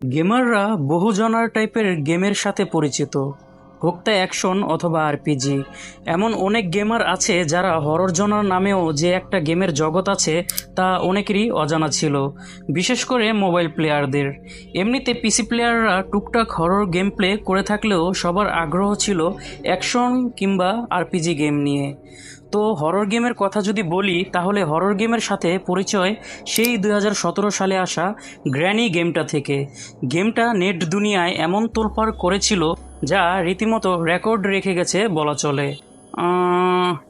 গেমাররা বহুজনার টাইপের গেমের সাথে পরিচিত। হোক তা অ্যাকশন অথবা আরপিজি। এমন অনেক গেমার আছে যারা হরর জনার নামেও যে একটা গেমের জগৎ আছে তা অনেকেরই অজানা ছিল, বিশেষ করে মোবাইল প্লেয়ারদের এমনিতে পিসি প্লেয়াররা টুকটাক হরর গেম প্লে করে থাকলেও সবার আগ্রহ ছিল অ্যাকশন কিংবা আরপিজি গেম নিয়ে। তো হরর গেমের কথা যদি বলি, তাহলে হরর গেমের সাথে পরিচয় সেই দু হাজার সতেরো সালে আসা গ্র্যানি গেমটা থেকে। গেমটা নেট দুনিয়ায় এমন তোলপাড় করেছিল যা রীতিমতো রেকর্ড রেখে গেছে বলা চলে।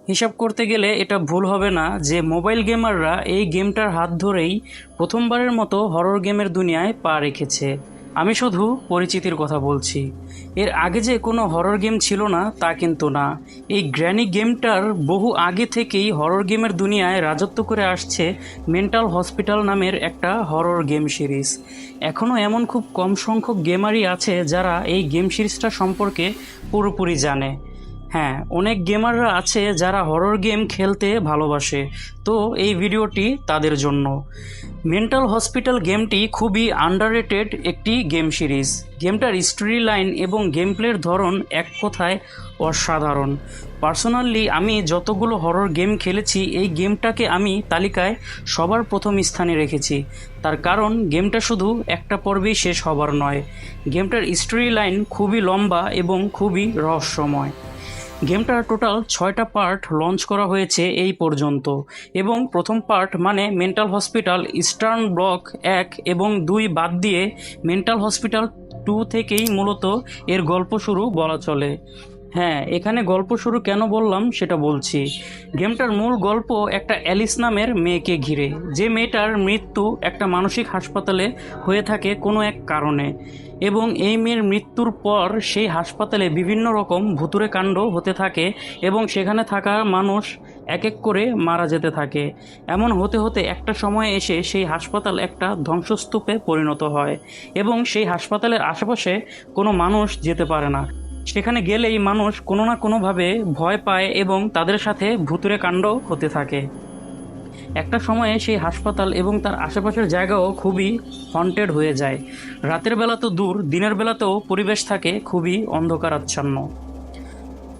হিসাব করতে গেলে এটা ভুল হবে না যে মোবাইল গেমাররা এই গেমটার হাত ধরেই প্রথমবারের মতো হরর গেমের দুনিয়ায় পা রেখেছে। আমি শুধু পরিচিতির কথা বলছি। এর আগে যে কোনো হরর গেম ছিল না, তা কিন্তু না। এই গ্র্যানি গেমটার বহু আগে থেকেই হরর গেমের দুনিয়ায় রাজত্ব করে আসছে মেন্টাল হসপিটাল নামের একটা হরর গেম সিরিজ এখনও এমন খুব কম সংখ্যক গেমারই আছে যারা এই গেম সিরিজটা সম্পর্কে পুরোপুরি জানে। হ্যাঁ অনেক গেমাররা আছে যারা হরর গেম খেলতে ভালোবাসে। তো এই ভিডিওটি তাদের জন্য। মেন্টাল হসপিটাল গেমটি খুবই আন্ডাররেটেড একটি গেম সিরিজ গেমটার স্টোরি লাইন এবং গেম প্লের ধরন এক কথায় অসাধারণ। পার্সোনালি আমি যতগুলো হরর গেম খেলেছি, এই গেমটাকে আমি তালিকায় সবার প্রথম স্থানে রেখেছি। তার কারণ গেমটা শুধু একটা পর্বেই শেষ হবার নয়। গেমটার স্টোরি লাইন খুবই লম্বা এবং খুবই রহস্যময়। গেমটার টোটাল ছয়টা পার্ট লঞ্চ করা হয়েছে এই পর্যন্ত, এবং প্রথম পার্ট মানে মেন্টাল হসপিটাল ইস্টার্ন ব্লক এক এবং দুই বাদ দিয়ে মেন্টাল হসপিটাল টু থেকেই মূলত এর গল্প শুরু বলা চলে। হ্যাঁ এখানে গল্প শুরু কেন বললাম সেটা বলছি। গেমটার মূল গল্প একটা অ্যালিস নামের মেয়েকে ঘিরে। যে মেয়েটার মৃত্যু একটা মানসিক হাসপাতালে হয়ে থাকে কোনো এক কারণে। এবং এই মেয়ের মৃত্যুর পর সেই হাসপাতালে বিভিন্ন রকম ভুতুরে কাণ্ড হতে থাকে এবং সেখানে থাকা মানুষ এক এক করে মারা যেতে থাকে। এমন হতে হতে একটা সময় এসে সেই হাসপাতাল একটা ধ্বংসস্তূপে পরিণত হয় এবং সেই হাসপাতালের আশেপাশে কোনো মানুষ যেতে পারে না। সেখানে গেলেই মানুষ কোনো না কোনোভাবে ভয় পায় এবং তাদের সাথে ভুতুরে কাণ্ড হতে থাকে। একটা সময়ে সেই হাসপাতাল এবং তার আশেপাশের জায়গাও খুবই হন্টেড হয়ে যায়। রাতের বেলা তো দূর, দিনের বেলাতেও পরিবেশ থাকে খুবই অন্ধকারাচ্ছন্ন।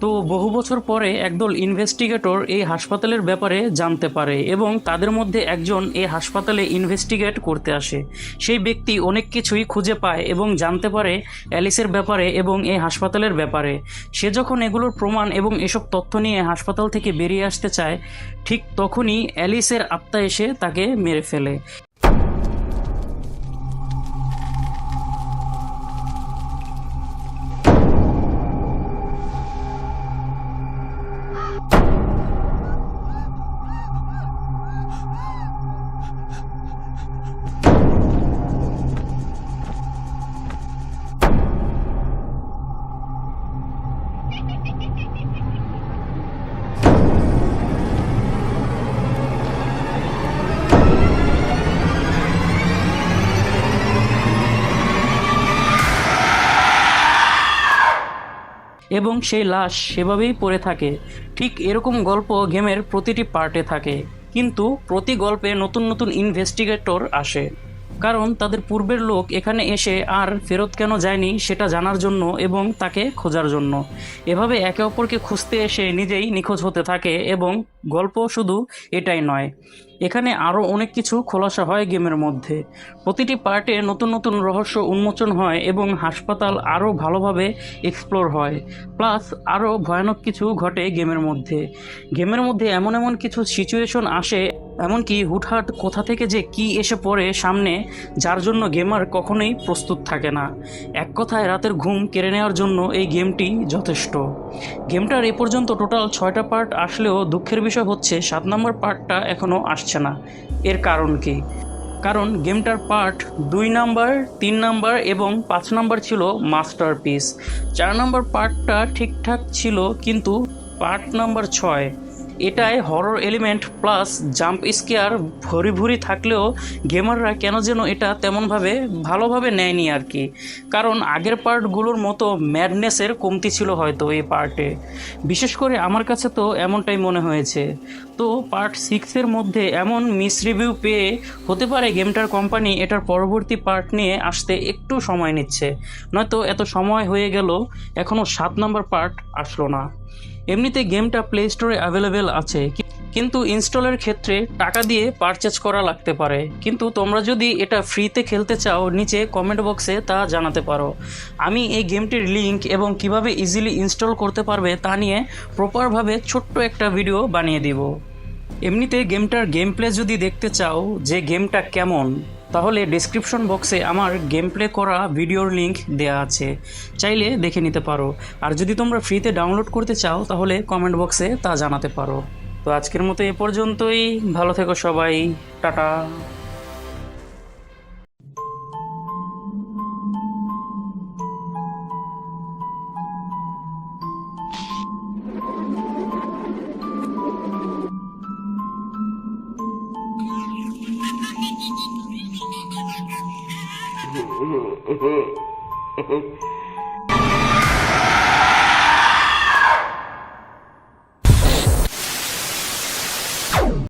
তো বহু বছর পরে একদল ইনভেস্টিগেটর এই হাসপাতালের ব্যাপারে জানতে পারে এবং তাদের মধ্যে একজন এই হাসপাতালে ইনভেস্টিগেট করতে আসে। সেই ব্যক্তি অনেক কিছুই খুঁজে পায় এবং জানতে পারে অ্যালিসের ব্যাপারে এবং এই হাসপাতালের ব্যাপারে। সে যখন এগুলোর প্রমাণ এবং এসব তথ্য নিয়ে হাসপাতাল থেকে বেরিয়ে আসতে চায়, ঠিক তখনই অ্যালিসের আত্মা এসে তাকে মেরে ফেলে। এবং সেই লাশ সেভাবেই পড়ে থাকে। ঠিক এরকম গল্প গেমের প্রতিটি পার্টে থাকে। কিন্তু প্রতি গল্পে নতুন নতুন ইনভেস্টিগেটর আসে। কারণ তাদের পূর্বের লোক এখানে এসে আর ফেরত কেন যায়নি সেটা জানার জন্য এবং তাকে খোঁজার জন্য। এভাবে একে অপরকে খুঁজতে এসে নিজেই নিখোঁজ হতে থাকে এবং গল্প শুধু এটাই নয়, এখানে আরও অনেক কিছু খোলাসা হয় গেমের মধ্যে। প্রতিটি পার্টে নতুন নতুন রহস্য উন্মোচন হয় এবং হাসপাতাল আরও ভালোভাবে এক্সপ্লোর হয়, প্লাস আরও ভয়ানক কিছু ঘটে গেমের মধ্যে। গেমের মধ্যে এমন এমন কিছু সিচুয়েশন আসে এমনকি হুটহাট কোথা থেকে যে কি এসে পড়ে সামনে, যার জন্য গেমার কখনোই প্রস্তুত থাকে না। এক কথায়, রাতের ঘুম কেড়ে নেওয়ার জন্য এই গেমটি যথেষ্ট। গেমটার এ পর্যন্ত টোটাল ছয়টা পার্ট আসলেও দুঃখের বিষয় হচ্ছে, সাত নম্বর পার্টটা এখনও আসছে না। এর কারণ কি? কারণ গেমটার পার্ট দুই নাম্বার, তিন নাম্বার এবং পাঁচ নাম্বার ছিল মাস্টারপিস। চার নাম্বার পার্টটা ঠিকঠাক ছিল, কিন্তু পার্ট নাম্বার ছয় এটায় horror element plus jump scare ভরি ভরি থাকলেও গেমাররা কেন যেন এটা তেমনভাবে ভালোভাবে নেয়নি আর কি। কারণ আগের পার্টগুলোর মতো ম্যাডনেসের কমতি ছিল হয়তো এই পার্টে বিশেষ করে আমার কাছে তো এমনটাই মনে হয়েছে। তো পার্ট সিক্সের মধ্যে এমন মিস রিভিউ পেয়ে হতে পারে গেমটার কোম্পানি এটার পরবর্তী পার্ট নিয়ে আসতে একটু সময় নিচ্ছে। নয়তো এত সময় হয়ে গেল এখনও সাত নম্বর পার্ট আসলো না। এমনিতে গেমটা প্লে স্টোরে অ্যাভেলেবেল আছে কিন্তু ইনস্টলের ক্ষেত্রে টাকা দিয়ে পারচেজ করা লাগতে পারে। কিন্তু তোমরা যদি এটা ফ্রিতে খেলতে চাও, নিচে কমেন্ট বক্সে তা জানাতে পারো। আমি এই গেমটির লিঙ্ক এবং কীভাবে ইজিলি ইনস্টল করতে পারবে তা নিয়ে প্রপারভাবে ছোট্ট একটা ভিডিও বানিয়ে দিব। এমনিতে গেমটার গেম প্লে যদি দেখতে চাও যে গেমটা কেমন তাহলে ডিসক্রিপশন বক্সে আমার গেম প্লে করা ভিডিওর লিঙ্ক দেওয়া আছে। চাইলে দেখে নিতে পারো। আর যদি তোমরা ফ্রিতে ডাউনলোড করতে চাও, তাহলে কমেন্ট বক্সে তা জানাতে পারো। তো আজকের মতো এ পর্যন্তই। ভালো থেকো সবাই। টাটা। 嗯嗯嗯哼嗯哼